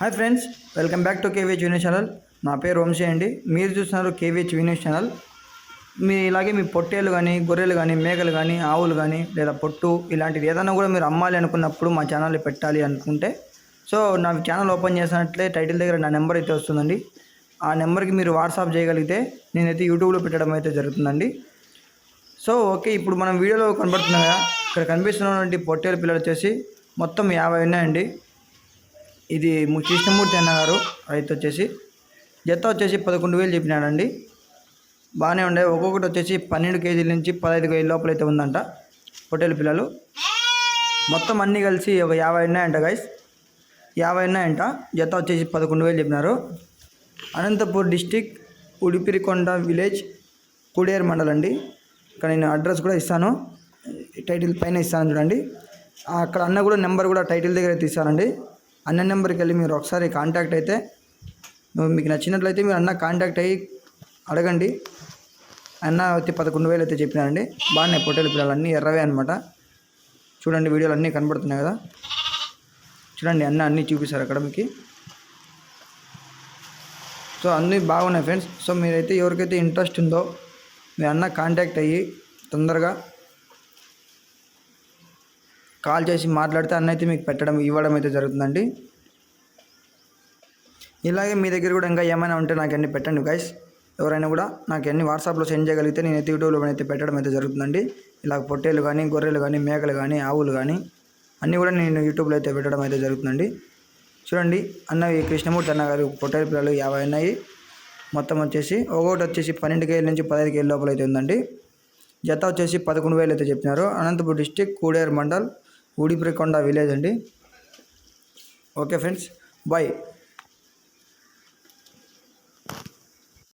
Hi friends welcome back to KVH Vinod channel నా పేరు వంశీ అండి. మీరు చూస్తున్నారు కేవీహెచ్ వినోద్ ఛానల్ మీ ఇలాగే మీ పొట్టేలు కానీ గొర్రెలు కానీ మేకలు కానీ ఆవులు కానీ లేదా పొట్టు ఇలాంటివి ఏదైనా కూడా మీరు అమ్మాలి అనుకున్నప్పుడు మా ఛానల్లో పెట్టాలి అనుకుంటే సో నా ఛానల్ ఓపెన్ చేసినట్లే టైటిల్ దగ్గర నా నెంబర్ అయితే వస్తుందండి. ఆ నెంబర్కి మీరు వాట్సాప్ చేయగలిగితే నేనైతే యూట్యూబ్లో పెట్టడం అయితే జరుగుతుందండి. సో ఓకే ఇప్పుడు మనం వీడియోలో కనబడుతున్నాం కదా. ఇక్కడ కనిపిస్తున్నటువంటి పొట్టేలు పిల్లలు వచ్చేసి మొత్తం యాభై ఉన్నాయండి. ఇది కృష్ణమూర్తి అన్న గారు రైతు వచ్చేసి జత వచ్చేసి పదకొండు వేలు చెప్పినాడండి. బాగానే ఉండే. ఒక్కొక్కటి వచ్చేసి పన్నెండు కేజీల నుంచి పదహైదు కేజీల లోపల అయితే ఉందంట పొట్టేలు పిల్లలు. మొత్తం అన్నీ కలిసి ఒక యాభై ఉన్నాయంట గైస్ యాభై ఉన్నాయంట. జత వచ్చేసి పదకొండు వేలు చెప్పినారు. అనంతపూర్ డిస్టిక్ ఉడిపిరికొండ విలేజ్ కుడేరు మండల్ అండి ఇక్కడ నేను అడ్రస్ కూడా ఇస్తాను. టైటిల్ పైన ఇస్తాను చూడండి. అక్కడ అన్న కూడా నెంబర్ కూడా టైటిల్ దగ్గర అయితే ఇస్తానండి అన్న నెంబర్కి వెళ్ళి మీరు ఒకసారి కాంటాక్ట్ అయితే మీకు నచ్చినట్లయితే మీరు అన్న కాంటాక్ట్ అయ్యి అడగండి. అన్న వచ్చి పదకొండు వేలు అయితే చెప్పినారండి. బాగున్నాయి పొట్టేలు పిల్లలు అన్నీ ఎర్రవే అనమాట చూడండి వీడియోలు అన్నీ కనబడుతున్నాయి కదా. చూడండి అన్న అన్నీ చూపిస్తారు అక్కడ మీకు. సో అన్నీ బాగున్నాయి ఫ్రెండ్స్. సో మీరైతే ఎవరికైతే ఇంట్రెస్ట్ ఉందో మీ అన్న కాంటాక్ట్ అయ్యి తొందరగా కాల్ చేసి మాట్లాడితే అన్న అయితే మీకు పెట్టడం ఇవ్వడం అయితే జరుగుతుందండి. ఇలాగే మీ దగ్గర కూడా ఇంకా ఏమైనా ఉంటే నాకు అన్ని పెట్టండి గైస్ ఎవరైనా కూడా నాకు అన్ని వాట్సాప్లో సెండ్ చేయగలిగితే నేను అయితే యూట్యూబ్లో అయితే పెట్టడం అయితే జరుగుతుందండి. ఇలా పొట్టేలు కానీ గొర్రెలు కానీ మేకలు కానీ ఆవులు కానీ అన్నీ కూడా నేను యూట్యూబ్లో అయితే పెట్టడం అయితే జరుగుతుందండి. చూడండి అన్న ఈ కృష్ణమూర్తి అన్న గారు పొట్టేలు పిల్లలు యాభై ఉన్నాయి. మొత్తం వచ్చేసి ఒక్కొక్కటి వచ్చేసి పన్నెండు కేజీల నుంచి పదహైదు కేజీల లోపల అయితే ఉందండి. జత వచ్చేసి పదకొండు వేలు అయితే చెప్పినారు. అనంతపురం డిస్టిక్ కూడేరు మండల్ ఊడిపిరికొండ విలేజ్ అండి. Okay friends bye.